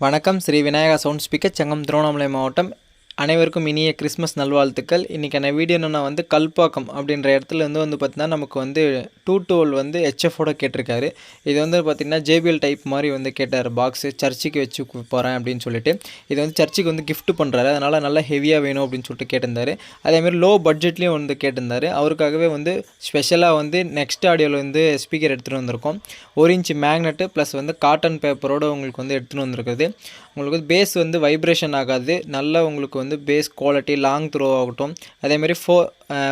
வணக்கம். Sri Vinayaka sound speaker Chengam Tiruvannamalai மாவட்டம். அனைவருக்கும் இனிய கிறிஸ்மஸ் நல்வாழ்த்துக்கள். இன்றைக்கான வீடியோ என்னென்னா வந்து கல்பாக்கம் அப்படின்ற இடத்துல இருந்து வந்து பார்த்திங்கன்னா நமக்கு வந்து டூ டுவெல் வந்து ஹெச்எஃபோட கேட்டிருக்காரு. இது வந்து பார்த்திங்கன்னா ஜேபிஎல் டைப் மாதிரி வந்து கேட்டார். பாக்ஸு சர்ச்சுக்கு வச்சு போகிறேன் அப்படின்னு சொல்லிட்டு. இது வந்து சர்ச்சுக்கு வந்து கிஃப்ட் பண்ணுறாரு அதனால் நல்லா ஹெவியாக வேணும் அப்படின்னு சொல்லிட்டு கேட்டிருந்தாரு. அதேமாதிரி லோ பட்ஜெட்லேயும் வந்து கேட்டிருந்தாரு. அவருக்காகவே வந்து ஸ்பெஷலாக வந்து நெக்ஸ்ட் ஆடியோவில் வந்து ஸ்பீக்கர் எடுத்துகிட்டு வந்திருக்கோம். ஒரு இன்ச் மேக்னெட்டு ப்ளஸ் வந்து காட்டன் பேப்பரோடு உங்களுக்கு வந்து எடுத்துகிட்டு வந்திருக்குது. உங்களுக்கு வந்து பேஸ் வந்து வைப்ரேஷன் ஆகாது. நல்ல உங்களுக்கு வந்து பேஸ் குவாலிட்டி லாங் த்ரோ ஆகட்டும். அதேமாதிரி ஃபோர்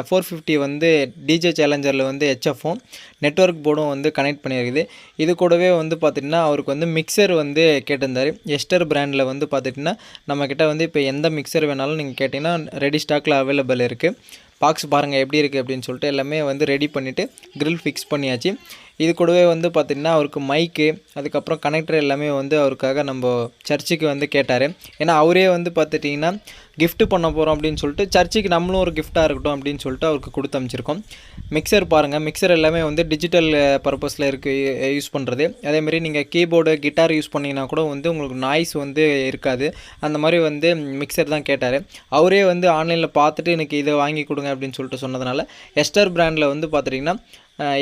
ஃபோர் ஃபிஃப்டி வந்து டிஜே சேலஞ்சரில் வந்து ஹெச்எஃப்பும் நெட்வொர்க் போர்டும் வந்து கனெக்ட் பண்ணியிருக்குது. இது கூடவே வந்து பார்த்திங்கன்னா அவருக்கு வந்து மிக்சர் வந்து கேட்டிருந்தார். எஸ்டர் பிராண்டில் வந்து பார்த்துட்டிங்கன்னா நம்மக்கிட்ட வந்து இப்போ எந்த மிக்சர் வேணாலும் நீங்கள் கேட்டிங்கன்னா ரெடி ஸ்டாக்கில் அவைலபிள் இருக்குது பாக்ஸ் பாருங்கள் எப்படி இருக்குது அப்படின்னு சொல்லிட்டு எல்லாமே வந்து ரெடி பண்ணிவிட்டு க்ரில் ஃபிக்ஸ் பண்ணியாச்சு. இது கூடவே வந்து பார்த்திங்கன்னா அவருக்கு மைக்கு அதுக்கப்புறம் கனெக்டர் எல்லாமே வந்து அவருக்காக நம்ம சர்ச்சுக்கு வந்து கேட்டார். ஏன்னா அவரே வந்து பார்த்துட்டிங்கன்னா கிஃப்ட்டு பண்ண போகிறோம் அப்படின்னு சொல்லிட்டு சர்ச்சுக்கு நம்மளும் ஒரு கிஃப்ட்டாக இருக்கட்டும் அப்படின்னு சொல்லிட்டு அவருக்கு கொடுத்து அமைச்சிருக்கோம் மிக்சர் பாருங்கள் மிக்சர் எல்லாமே வந்து டிஜிட்டல் பர்பஸில் இருக்குது யூஸ் பண்ணுறது அதேமாரி நீங்கள் கீபோர்டு கிட்டார் யூஸ் பண்ணிங்கன்னா கூட வந்து உங்களுக்கு நாய்ஸ் வந்து இருக்காது. அந்த மாதிரி வந்து மிக்சர் தான் கேட்டார். அவரே வந்து ஆன்லைனில் பார்த்துட்டு எனக்கு இதை வாங்கி கொடுங்க அப்படின்னு சொல்லிட்டு சொன்னதுனால எஸ்டர் பிராண்டில் வந்து பார்த்துட்டிங்கன்னா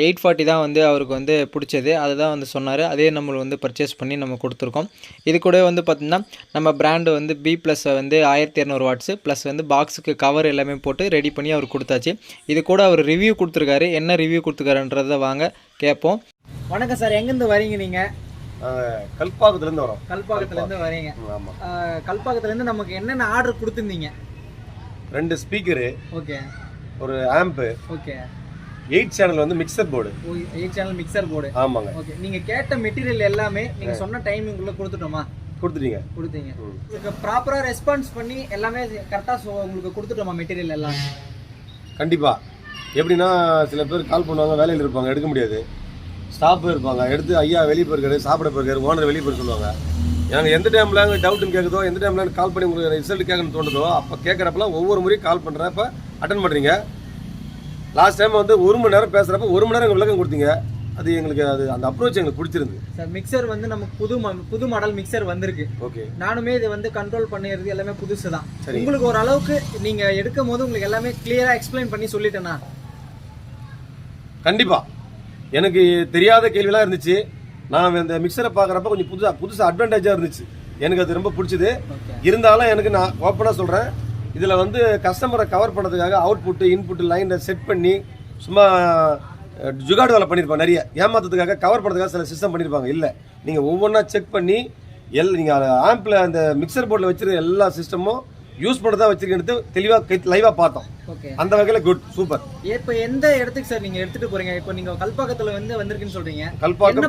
எயிட் ஃபார்ட்டி தான் வந்து அவருக்கு வந்து பிடிச்சது. அதுதான் வந்து சொன்னார். அதே நம்ம வந்து பர்ச்சேஸ் பண்ணி நம்ம கொடுத்துருக்கோம். இது கூட வந்து பார்த்திங்கன்னா நம்ம பிராண்டு வந்து பி ப்ளஸ் வந்து ஆயிரத்தி இரநூறு வாட்ஸு ப்ளஸ் வந்து பாக்ஸுக்கு கவர் எல்லாமே போட்டு ரெடி பண்ணி அவர் கொடுத்தாச்சு. இது கூட அவர் ரிவ்யூ கொடுத்துருக்காரு. என்ன ரிவ்யூ கொடுத்துருக்காருன்றதை வாங்க கேட்போம் வணக்கம் சார். எங்கேருந்து வரீங்க நீங்கள் கல்பாக்கத்துலேருந்து வரோம். கல்பாக்கத்துலேருந்து வரீங்க. ஆமாம் கல்பாக்கத்துலேருந்து நமக்கு என்னென்ன ஆர்டர் கொடுத்துருந்தீங்க? ரெண்டு ஸ்பீக்கரு ஓகே. ஒரு ஆம்பு ஓகே. எயிட் சேனல் வந்து mixer board eight channel mixer board ஆமாங்க. ஓகே நீங்க கேட்ட மெட்டீரியல் எல்லாமே நீங்க சொன்ன டைமிங்குள்ள கொடுத்துட்டோமா? கொடுத்துட்டீங்க. கொடுத்தீங்க. உங்களுக்கு ப்ராப்பரா ரெஸ்பான்ஸ் பண்ணி எல்லாமே கரெக்டா உங்களுக்கு கொடுத்துட்டோமா மெட்டீரியல் எல்லாம்? கண்டிப்பாக எப்படின்னா சில பேர் கால் பண்ணுவாங்க வேலையில் இருப்பாங்க எடுக்க முடியாது. ஸ்டாஃப் இருப்பாங்க எடுத்து ஐயா வெளியே போயிருக்காரு சாப்பிட போயிருக்காரு ஓனர் வெளியே போய் சொல்லுவாங்க. எனக்கு எந்த டைமில் எனக்கு டவுட்டுன்னு கேட்குதோ எந்த டைமில் கால் பண்ணி உங்களுக்கு ரிசல்ட் கேட்கணும்னு தோணுதோ அப்போ கேட்குறப்பெல்லாம் ஒவ்வொரு முறையும் கால் பண்ணுறப்ப அட்டன் பண்ணுறீங்க லாஸ்ட் டைம் வந்து ஒரு மணி நேரம் பேசுகிறப்ப ஒரு மணி நேரம் விளக்கம் கொடுத்தீங்க. அது எங்களுக்கு அது அந்த அப்ரோச் எங்களுக்கு பிடிச்சிருந்து சார் மிக்சர் வந்து நமக்கு புது புது மாடல் மிக்சர் வந்திருக்கு. ஓகே நானுமே இதை வந்து கண்ட்ரோல் பண்ணிடுறது எல்லாமே புதுசு தான் சரி. உங்களுக்கு ஒரு அளவுக்கு நீங்க எடுக்கும் போது உங்களுக்கு எல்லாமே கிளியரா எக்ஸ்பிளைன் பண்ணி சொல்லிட்டேனா கண்டிப்பா. எனக்கு தெரியாத கேள்விலாம் இருந்துச்சு. நான் இந்த மிக்சரை பார்க்குறப்ப கொஞ்சம் புதுசா புதுசா அட்வான்டேஜாக இருந்துச்சு. எனக்கு அது ரொம்ப பிடிச்சது. இருந்தாலும் எனக்கு நான் ஓப்பனாக சொல்கிறேன் இதில் வந்து கஸ்டமரை கவர் பண்ணுறதுக்காக அவுட்புட்டு இன்புட்டு லைனை செட் பண்ணி சும்மா ஜுகாடு வேலை பண்ணியிருப்பாங்க நிறைய. ஏமாத்துறதுக்காக கவர் பண்ணுறதுக்காக சில சிஸ்டம் பண்ணியிருப்பாங்க இல்லை. நீங்கள் ஒவ்வொன்றா செக் பண்ணி எல் நீங்கள் ஆம்பில் அந்த மிக்சர் போர்டில் வச்சிருக்க எல்லா சிஸ்டமும் யூஸ் பண்ணுறதா வச்சிருக்கிறது தெளிவாக லைவாக பார்த்தோம். ஓகே அந்த வகையில் குட் சூப்பர் இப்போ எந்த இடத்துக்கு சார் நீங்க எடுத்துட்டு போறீங்க? இப்போ நீங்க கல்பாக்கத்துல வந்து வந்திருக்குன்னு சொல்றீங்க. என்ன கல்பாக்கம்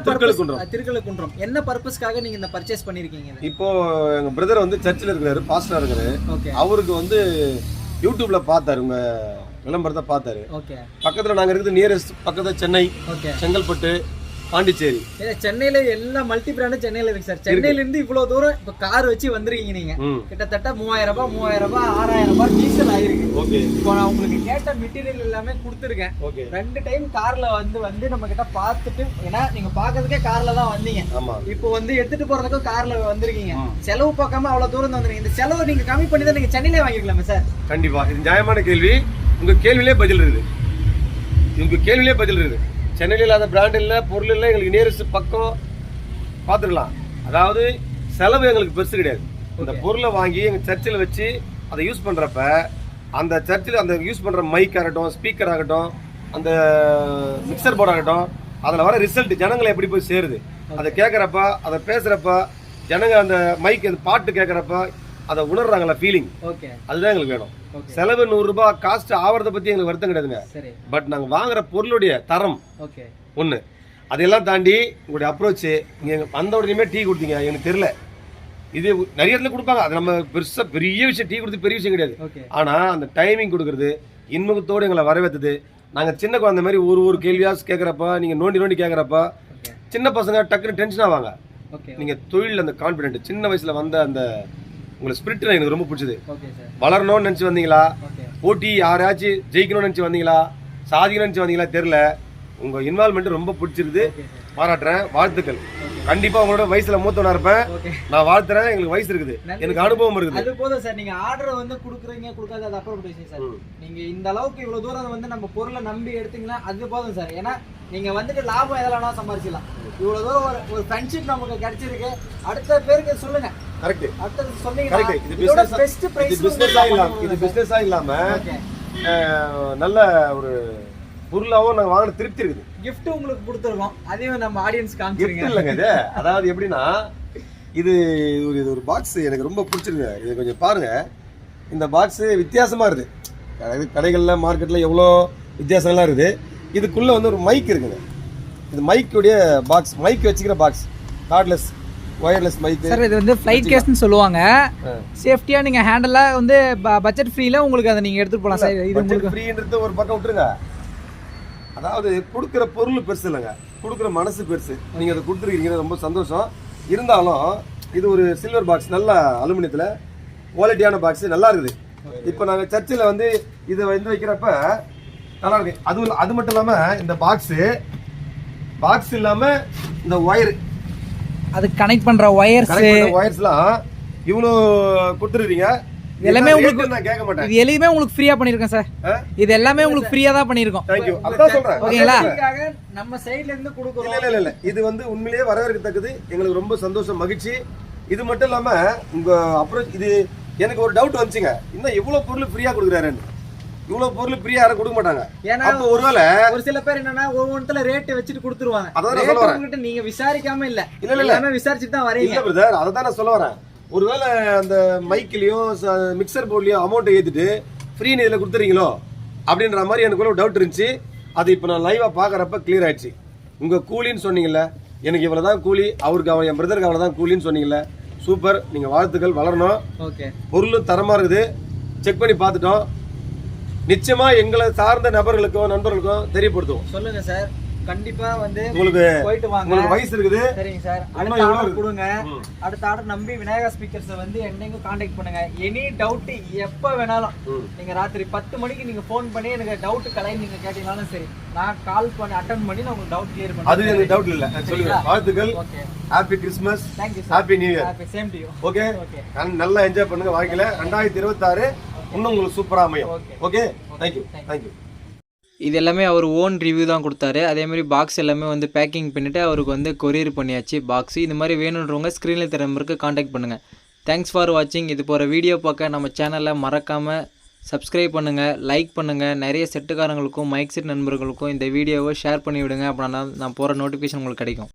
அஹ், திருக்கழுக்குன்றம். என்ன பர்பஸ்க்காக நீங்க இந்த பர்ச்சேஸ் பண்ணிருக்கீங்க? இதை? இப்போ எங்க பிரதர் வந்து சர்ச்சில் இருக்கிறாரு பாஸ்டரா இருக்காரு ஓகே அவருக்கு வந்து யூடியூப்ல பார்த்தாரு உங்க விளம்பரத்தை பார்த்தாரு. ஓகே பக்கத்துல நாங்க இருக்குது நியரஸ்ட் பக்கத்துல சென்னை செங்கல்பட்டு பாண்டிச்சேரி. சென்னையில எல்லா மல்டி பிராண்டும் சென்னையில இருக்கு சார். சென்னையில இருந்து இவ்வளவு தூரம் இப்ப கார் வச்சு வந்திருக்கீங்க நீங்க. கிட்டத்தட்ட மூவாயிரம் ரூபாய் மூவாயிரம் ரூபாய் ஆறாயிரம் ரூபாய் டீசல் ஆயிருக்கு. ஓகே. இப்போ நான் உங்களுக்கு கேட்ட மெட்டீரியல் எல்லாமே கொடுத்துருக்கேன். ஓகே. ரெண்டு டைம் கார்ல வந்து வந்து நம்ம கிட்ட பார்த்துட்டு ஏன்னா நீங்க பாக்குறதுக்கே கார்ல தான் வந்தீங்க. ஆமா. இப்போ வந்து எடுத்துட்டு போறதுக்கும் கார்ல வந்திருக்கீங்க. செலவு பார்க்காம அவ்வளவு தூரம் வந்துருங்க இந்த செலவு நீங்க கம்மி பண்ணி தான் நீங்க சென்னையிலே வாங்கிருக்கலாமே சார்? கண்டிப்பா. இது நியாயமான கேள்வி. உங்க கேள்வியிலே பதில் இருக்குது. உங்க கேள்வியிலே பதில் இருக்குது. சென்னையில் இல்லாத பிராண்ட் இல்லை பொருள் இல்லை எங்களுக்கு நியரஸ்ட் பக்கம் பார்த்துக்கலாம் அதாவது செலவு எங்களுக்கு பெருசு கிடையாது. இந்த பொருளை வாங்கி எங்கள் சர்ச்சில் வச்சு அதை யூஸ் பண்ணுறப்ப அந்த சர்ச்சில் அந்த யூஸ் பண்ணுற மைக் ஆகட்டும் ஸ்பீக்கர் ஆகட்டும் அந்த மிக்சர் போர்டு ஆகட்டும் அதில் வர ரிசல்ட் ஜனங்களை எப்படி போய் சேருது? அதை கேட்குறப்ப அதை பேசுகிறப்ப ஜனங்க அந்த மைக் அந்த பாட்டு கேட்குறப்ப அதை உணர்றாங்களா ஃபீலிங் ஓகே அதுதான் எங்களுக்கு வேணும். செலவு நூறுரூபா காஸ்ட் ஆவறதை பற்றி எங்களுக்கு வருத்தம் கிடையாதுங்க. பட் நாங்கள் வாங்குற பொருளுடைய தரம். ஓகே ஒன்று அதையெல்லாம் தாண்டி உங்களுடைய அப்ரோச்சு நீங்கள் வந்த உடனே டீ கொடுத்தீங்க எனக்கு தெரியல. இது நிறைய இடத்துல கொடுப்பாங்க. அது நம்ம பெருசாக பெரிய விஷயம் டீ கொடுத்து பெரிய விஷயம் கிடையாது. ஆனால் அந்த டைமிங் கொடுக்குறது இன்முகத்தோடு எங்களை வரவேற்றது. நாங்கள் சின்ன குழந்தை மாதிரி ஒரு ஒரு கேள்வியாக கேட்குறப்ப நீங்கள் நோண்டி நோண்டி கேட்குறப்ப சின்ன பசங்க டக்குன்னு டென்ஷன் ஆவாங்க. நீங்கள் தொழில் அந்த கான்ஃபிடென்ட் சின்ன வயசில் வந்த அந்த உங்களை ஸ்பிரிட் எனக்கு ரொம்ப பிடிச்சது. வளரணும்னு நினச்சி வந்தீங்களா? போட்டி யாராச்சும் ஜெயிக்கணும்னு நினச்சி வந்தீங்களா? சாதிக்கணும்னு நினச்சி வந்தீங்களா? தெரில உங்க இன்வால்மெண்ட் ரொம்ப பிடிச்சிருக்குது பாராட்டுறேன். வாழ்த்துக்கள். கண்டிப்பா உங்களோட வயசுல மூத்தவனா இருப்பேன். நான் வாழ்த்துறேன். எங்களுக்கு வயசு இருக்குது. எனக்கு அனுபவம் இருக்குது. அது போதும் சார் நீங்க ஆர்டர் வந்து குடுக்குறீங்க கொடுக்காத அது அப்புறம் விஷயம் சார். நீங்க இந்த அளவுக்கு இவ்வளவு தூரம் வந்து நம்ம பொருளை நம்பி எடுத்தீங்கன்னா அது போதும் சார் ஏன்னா நீங்க வந்துட்டு லாபம் எதில் வேணா சம்பாரிச்சிடலாம். இவ்வளவு தூரம் ஒரு ஒரு ஃப்ரெண்ட்ஷிப் நமக்கு கிடைச்சிருக்கு. அடுத்த பேருக்கு சொல்லுங்க. கரெக்ட் கரெக்ட் இது பிசினஸ் இது பிரைஸ் பிசினஸா இல்லாம இது பிசினஸா இல்லாம நல்ல ஒரு பொருளாவும் நாங்க வாங்கின திருப்தி இருக்குது. Gift உங்களுக்கு கொடுத்துருக்கோம். அதையும் நம்ம ஆடியன்ஸ் காமிச்சிருங்க. இல்லைங்க இது. அதாவது எப்படின்னா இது ஒரு இது ஒரு பாக்ஸ் எனக்கு ரொம்ப பிடிச்சிருக்கு. இது கொஞ்சம் பாருங்க. இந்த பாக்ஸ் வித்தியாசமா இருக்குது. அதாவது கடைகளில் மார்க்கெட்டில் எவ்வளோ வித்தியாசங்கள்லாம் இருக்குது. இதுக்குள்ள வந்து ஒரு மைக் இருக்குங்க. இது மைக்குடைய பாக்ஸ் மைக் வச்சுக்கிற box cordless wireless mike sir இது வந்து ஃப்ளைட் கேஸ்னு சொல்லுவாங்க. சேஃப்டியா நீங்க ஹேண்டலா வந்து பட்ஜெட் ஃப்ரீல உங்களுக்கு அதை நீங்க எடுத்துட்டு போலாம் சார் இது உங்களுக்கு ஃப்ரீன்றது ஒரு பக்கம் விட்டுருங்க. அதாவது கொடுக்குற பொருள் பெருசு இல்லைங்க. கொடுக்குற மனசு பெருசு. நீங்கள் அதை கொடுத்துருக்கீங்க ரொம்ப சந்தோஷம். இருந்தாலும் இது ஒரு சில்வர் பாக்ஸ் நல்ல அலுமினியத்தில் குவாலிட்டியான பாக்ஸ் நல்லா இருக்குது. இப்போ நாங்கள் சர்ச்சில் வந்து இதை வந்து வைக்கிறப்ப நல்லா இருக்கு. அதுவும் அது மட்டும் இல்லாமல் இந்த பாக்ஸு பாக்ஸ் இல்லாமல் இந்த ஒயர் அது கனெக்ட் பண்ற ஒயர்ஸ் கனெக்ட் ஒயர்ஸ்லாம் இவ்வளோ கொடுத்துருக்கீங்க. எல்லாமே உங்களுக்கு- நான் கேட்க மாட்டேன். இது எல்லாமே உங்களுக்கு ஃப்ரீயா பண்ணிருக்கோம் சார் இது எல்லாமே உங்களுக்கு ஃப்ரீயா தான் பண்ணிருக்கோம். தேங்க்யூ அதான் சொல்கிறேன் ஓகேங்களா? நம்ம சைடுல இருந்து கொடுக்குறோம். இல்ல இல்ல இல்ல. இது வந்து உண்மையிலேயே வரவேற்கத்தக்கது. எங்களுக்கு ரொம்ப சந்தோஷம் மகிழ்ச்சி. இது மட்டும் இல்லாம உங்க அப்புறம் இது எனக்கு ஒரு டவுட் வந்துச்சுங்க. இன்னும் இவ்வளவு பொருள் ஃப்ரீயா கொடுக்குறாருன்னு. இவ்வளவு பொருள் ஃப்ரீயா யாரும் கொடுக்க மாட்டாங்க. ஏன்னா அப்ப ஒருவேளை ஒரு சில பேர் என்னன்னா ஒவ்வொன்றுல ரேட் வச்சுட்டு கொடுத்துருவாங்க. அதான் சொல்ல வரேன். நீங்க விசாரிக்காம இல்ல. இல்ல, இல்ல. எல்லாமே விசாரிச்சுட்டு தான் வரீங்க. பிரதர் அதை தான் நான் சொல்ல வரேன். ஒருவேளை அந்த மைக்கிலையும் மிக்சர் போர்ட்லயும் அமௌண்ட் ஏத்திட்டு ஃப்ரீன்னு இதுல கொடுத்துறீங்களோ அப்படின்ற மாதிரி எனக்கு ஒரு டவுட் இருந்துச்சு. அது இப்போ நான் லைவா பாக்குறப்ப கிளியர் ஆயிடுச்சு. உங்க கூலின்னு சொன்னீங்கல்ல எனக்கு இவ்வளவுதான் கூலி. அவருக்கு அவன் என் பிரதருக்கு அவ்வளவுதான் கூலின்னு சொன்னீங்கல்ல. சூப்பர். நீங்க வாழ்த்துக்கள் வளரணும். ஓகே பொருளும் தரமா இருக்குது. செக் பண்ணி பார்த்துட்டோம். நிச்சயமா எங்களை சார்ந்த நபர்களுக்கும் நண்பர்களுக்கும் தெரியப்படுத்துவோம். சொல்லுங்க சார். கண்டிப்பா வந்து உங்களுக்கு போயிட்டு வாங்க. உங்களுக்கு வயசு இருக்குது. சரிங்க சார். அடுத்த ஆர்டர்? கொடுங்க. அடுத்த ஆர்டர் நம்பி விநாயகா ஸ்பீக்கர்ஸ் வந்து என்னைக்கும் காண்டாக்ட் பண்ணுங்க. எனி டவுட் எப்ப வேணாலும். நீங்க ராத்திரி பத்து மணிக்கு நீங்க ஃபோன் பண்ணி எனக்கு டவுட் கலை நீங்க கேட்டீங்கனாலும் சரி நான் கால் பண்ணி அட்டன் பண்ணி நான் உங்களுக்கு டவுட் கிளியர் அது பண்ணுறேன் எனக்கு டவுட் இல்ல. சொல்லுங்க. வாழ்த்துக்கள். Okay happy Christmas thank you happy new year happy same to you okay okay நல்லா என்ஜாய் பண்ணுங்க வாழ்க்கையில. ரெண்டாயிரத்தி இருபத்தாறு இன்னும் உங்களுக்கு சூப்பரா அமையும். ஓகே தேங்க்யூ தேங்க்யூ இது எல்லாமே அவர் ஓன் ரிவ்யூ தான் கொடுத்தாரு. அதேமாதிரி பாக்ஸ் எல்லாமே வந்து பேக்கிங் பண்ணிவிட்டு அவருக்கு வந்து கொரியர் பண்ணியாச்சு பாக்ஸ் இது மாதிரி வேணுன்றவங்க ஸ்க்ரீனில் தர நம்பருக்கு காண்டாக்ட் பண்ணுங்கள் தேங்க்ஸ் ஃபார் வாட்சிங் இது போகிற வீடியோ பார்க்க நம்ம சேனலை மறக்காமல் சப்ஸ்கிரைப் பண்ணுங்கள் லைக் பண்ணுங்கள் நிறைய செட்டுக்காரங்களுக்கும் மைக் செட் நண்பர்களுக்கும் இந்த வீடியோவை ஷேர் பண்ணி விடுங்க அப்படின்னா நான் போகிற நோட்டிஃபிகேஷன் உங்களுக்கு கிடைக்கும்.